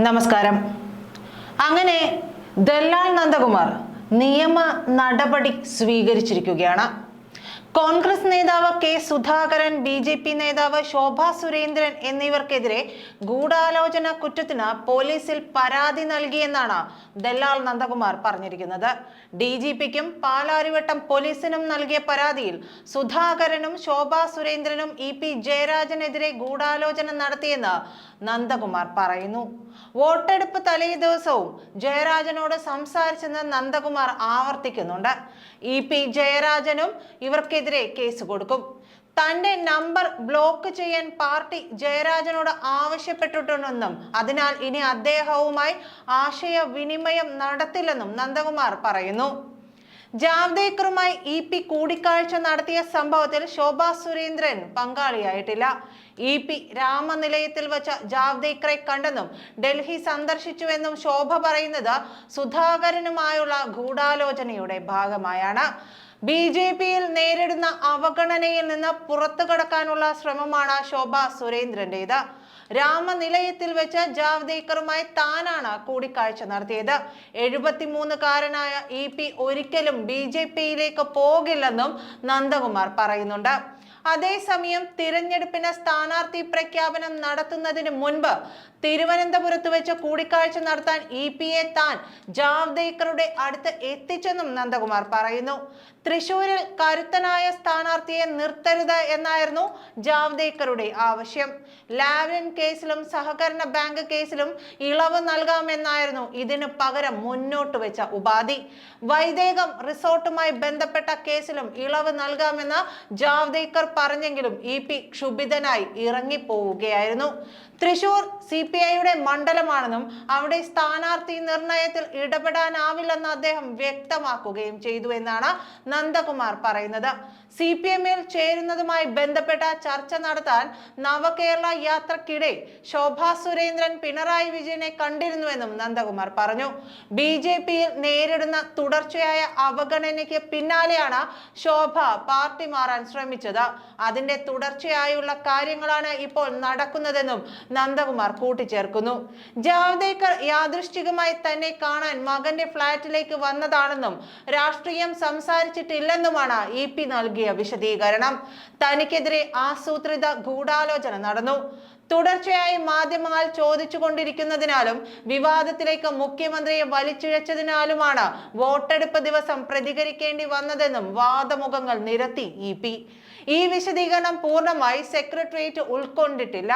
നമസ്കാരം. അങ്ങനെ ദല്ലാൽ നന്ദകുമാർ നിയമ നടപടി സ്വീകരിച്ചിരിക്കുകയാണ്. കോൺഗ്രസ് നേതാവ് K Sudhakaran B J P നേതാവ് ശോഭ സുരേന്ദ്രൻ എന്നിവർക്കെതിരെ ഗൂഢാലോചന കുറ്റത്തിന് പോലീസിൽ പരാതി നൽകിയെന്നാണ് ദല്ലാൽ നന്ദകുമാർ പറഞ്ഞിരിക്കുന്നത്. ഡി ജി പിക്കും പാലാരിവട്ടം പോലീസിനും നൽകിയ പരാതിയിൽ സുധാകരനും ശോഭ സുരേന്ദ്രനും ഇ പി ജയരാജനെതിരെ ഗൂഢാലോചന നടത്തിയെന്ന് നന്ദകുമാർ പറയുന്നു. വോട്ടെടുപ്പ് തലേ ദിവസവും ജയരാജനോട് സംസാരിച്ചെന്ന് നന്ദകുമാർ ആവർത്തിക്കുന്നുണ്ട്. ഇ പി ജയരാജനും ഇവർക്കെതിരെ കേസ് കൊടുക്കും. തന്റെ നമ്പർ ബ്ലോക്ക് ചെയ്യാൻ പാർട്ടി ജയരാജനോട് ആവശ്യപ്പെട്ടിട്ടുണ്ടെന്നും അതിനാൽ ഇനി അദ്ദേഹവുമായി ആശയവിനിമയം നടത്തില്ലെന്നും നന്ദകുമാർ പറയുന്നു. ജാവ്ദേക്കറുമായി ഇ പി കൂടിക്കാഴ്ച നടത്തിയ സംഭവത്തിൽ ശോഭാ സുരേന്ദ്രൻ പങ്കാളിയായിട്ടില്ല. ഇ പി രാമനിലയത്തിൽ വച്ച ജാവ്ദേക്കറെ കണ്ടെന്നും ഡൽഹി സന്ദർശിച്ചുവെന്നും ശോഭ പറയുന്നത് സുധാകരനുമായുള്ള ഗൂഢാലോചനയുടെ ഭാഗമായാണ്. ബി ജെ പിയിൽ നേരിടുന്ന അവഗണനയിൽ നിന്ന് പുറത്തു കടക്കാനുള്ള ശ്രമമാണ് ശോഭ സുരേന്ദ്രന്റേത്. രാമനിലയത്തിൽ വെച്ച് ജാവ്ദേക്കറുമായി താനാണ് കൂടിക്കാഴ്ച നടത്തിയത്. എഴുപത്തിമൂന്നുകാരനായ ഇ പി ഒരിക്കലും ബി ജെ പിയിലേക്ക് പോകില്ലെന്നും നന്ദകുമാർ പറയുന്നുണ്ട്. അതേസമയം തിരഞ്ഞെടുപ്പിന് സ്ഥാനാർത്ഥി പ്രഖ്യാപനം നടത്തുന്നതിന് മുൻപ് തിരുവനന്തപുരത്ത് വെച്ച് കൂടിക്കാഴ്ച നടത്താൻ ഇ പി എ താൻ ജാവ്ദേക്കറുടെ അടുത്ത് എത്തിച്ചെന്നും നന്ദകുമാർ പറയുന്നു. തൃശൂരിൽ കരുത്തനായ സ്ഥാനാർത്ഥിയെ നിർത്തരുത് എന്നായിരുന്നു ജാവ്ദേക്കറുടെ ആവശ്യം. ലാവ്ലിൻ കേസിലും സഹകരണ ബാങ്ക് കേസിലും ഇളവ് നൽകാമെന്നായിരുന്നു ഇതിനു പകരം മുന്നോട്ട് വെച്ച ഉപാധി. വൈദേകം റിസോർട്ടുമായി ബന്ധപ്പെട്ട കേസിലും ഇളവ് നൽകാമെന്ന ജാവ്ദേക്കർ പറഞ്ഞെങ്കിലും ഇ പി ക്ഷുഭിതനായി ഇറങ്ങിപ്പോവുകയായിരുന്നു. തൃശൂർ സി പി ഐയുടെ മണ്ഡലമാണെന്നും അവിടെ സ്ഥാനാർത്ഥി നിർണയത്തിൽ ഇടപെടാനാവില്ലെന്ന് അദ്ദേഹം വ്യക്തമാക്കുകയും ചെയ്തു എന്നാണ് നന്ദകുമാർ പറയുന്നത്. സി പി എമ്മിൽ ചേരുന്നതുമായി ബന്ധപ്പെട്ട ചർച്ച നടത്താൻ നവകേരള യാത്രക്കിടെ ശോഭാ സുരേന്ദ്രൻ പിണറായി വിജയനെ കണ്ടിരുന്നുവെന്നും നന്ദകുമാർ പറഞ്ഞു. ബി ജെ പിയിൽ നേരിടുന്ന തുടർച്ചയായ അവഗണനയ്ക്ക് പിന്നാലെയാണ് ശോഭ പാർട്ടി മാറാൻ ശ്രമിച്ചത്. അതിന്റെ തുടർച്ചയായുള്ള കാര്യങ്ങളാണ് ഇപ്പോൾ നടക്കുന്നതെന്നും നന്ദകുമാർ കൂട്ടിച്ചേർക്കുന്നു. ജാവ്ദേക്കർ യാദൃശ്ചികമായി തന്നെ കാണാൻ മകന്റെ ഫ്ളാറ്റിലേക്ക് വന്നതാണെന്നും രാഷ്ട്രീയം സംസാരിച്ചിട്ടില്ലെന്നുമാണ് ഇ പി നൽകിയ വിശദീകരണം. തനിക്കെതിരെ ആസൂത്രിത ഗൂഢാലോചന നടന്നു. തുടർച്ചയായി മാധ്യമങ്ങൾ ചോദിച്ചുകൊണ്ടിരിക്കുന്നതിനാലും വിവാദത്തിലേക്ക് മുഖ്യമന്ത്രിയെ വലിച്ചിഴച്ചതിനാലുമാണ് വോട്ടെടുപ്പ് ദിവസം പ്രതികരിക്കേണ്ടി വന്നതെന്നും വാദമുഖങ്ങൾ നിരത്തി ഇ പി. ഈ വിശദീകരണം പൂർണമായി സെക്രട്ടേറിയറ്റ് ഉൾക്കൊണ്ടിട്ടില്ല.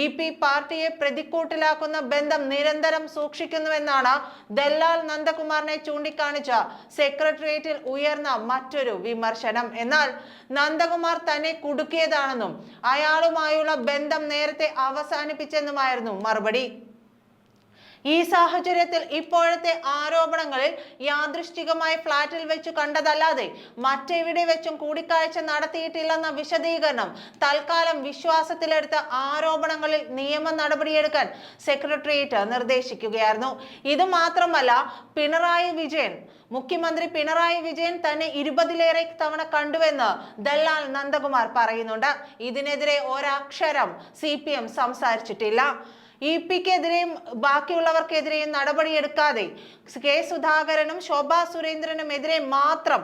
ഇ പി പാർട്ടിയെ പ്രതിക്കൂട്ടിലാക്കുന്ന ബന്ധം നിരന്തരം സൂക്ഷിക്കുന്നുവെന്നാണ് ദല്ലാൽ നന്ദകുമാറിനെ ചൂണ്ടിക്കാണിച്ച സെക്രട്ടേറിയറ്റിൽ ഉയർന്ന മറ്റൊരു വിമർശനം. എന്നാൽ നന്ദകുമാർ തന്നെ കുടുക്കിയതാണെന്നും അയാളുമായുള്ള ബന്ധം നേരത്തെ അവസാനിപ്പിച്ചെന്നുമായിരുന്നു മറുപടി. ഈ സാഹചര്യത്തിൽ ഇപ്പോഴത്തെ ആരോപണങ്ങളിൽ യാദൃശ്ചികമായി ഫ്ളാറ്റിൽ വെച്ച് കണ്ടതല്ലാതെ മറ്റെവിടെ വെച്ചും കൂടിക്കാഴ്ച നടത്തിയിട്ടില്ലെന്ന വിശദീകരണം തൽക്കാലം വിശ്വാസത്തിലെടുത്ത ആരോപണങ്ങളിൽ നിയമ നടപടിയെടുക്കാൻ സെക്രട്ടേറിയറ്റ് നിർദ്ദേശിക്കുകയായിരുന്നു. ഇത് മാത്രമല്ല പിണറായി വിജയൻ മുഖ്യമന്ത്രി പിണറായി വിജയൻ തന്നെ ഇരുപതിലേറെ തവണ കണ്ടുവെന്ന് ദല്ലാൽ നന്ദകുമാർ പറയുന്നുണ്ട്. ഇതിനെതിരെ ഒരക്ഷരം സി പി എം സംസാരിച്ചിട്ടില്ല. ഇ പിക്കെതിരെയും ബാക്കിയുള്ളവർക്കെതിരെയും നടപടിയെടുക്കാതെ കെ സുധാകരനും ശോഭാ സുരേന്ദ്രനുമെതിരെ മാത്രം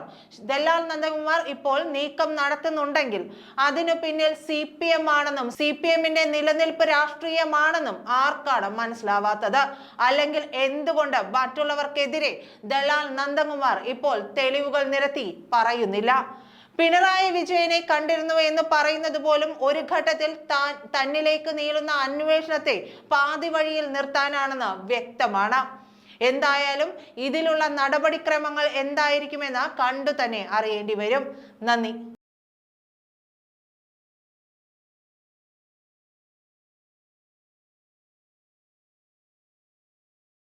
ദല്ലാൽ നന്ദകുമാർ ഇപ്പോൾ നീക്കം നടത്തുന്നുണ്ടെങ്കിൽ അതിനു പിന്നിൽ സി പി എം ആണെന്നും സി പി എമ്മിന്റെ നിലനിൽപ്പ് രാഷ്ട്രീയമാണെന്നും ആർക്കാണ് മനസ്സിലാവാത്തത്? അല്ലെങ്കിൽ എന്തുകൊണ്ട് മറ്റുള്ളവർക്കെതിരെ ദല്ലാൽ നന്ദകുമാർ ഇപ്പോൾ തെളിവുകൾ നിരത്തി പറയുന്നില്ല? പിണറായി വിജയനെ കണ്ടിരുന്നു എന്ന് പറയുന്നത് പോലും ഒരു ഘട്ടത്തിൽ താൻ തന്നിലേക്ക് നീളുന്ന അന്വേഷണത്തെ പാതി വഴിയിൽ നിർത്താനാണെന്ന് വ്യക്തമാണ്. എന്തായാലും ഇതിലുള്ള നടപടിക്രമങ്ങൾ എന്തായിരിക്കുമെന്ന് കണ്ടു തന്നെ അറിയേണ്ടി വരും. നന്ദി.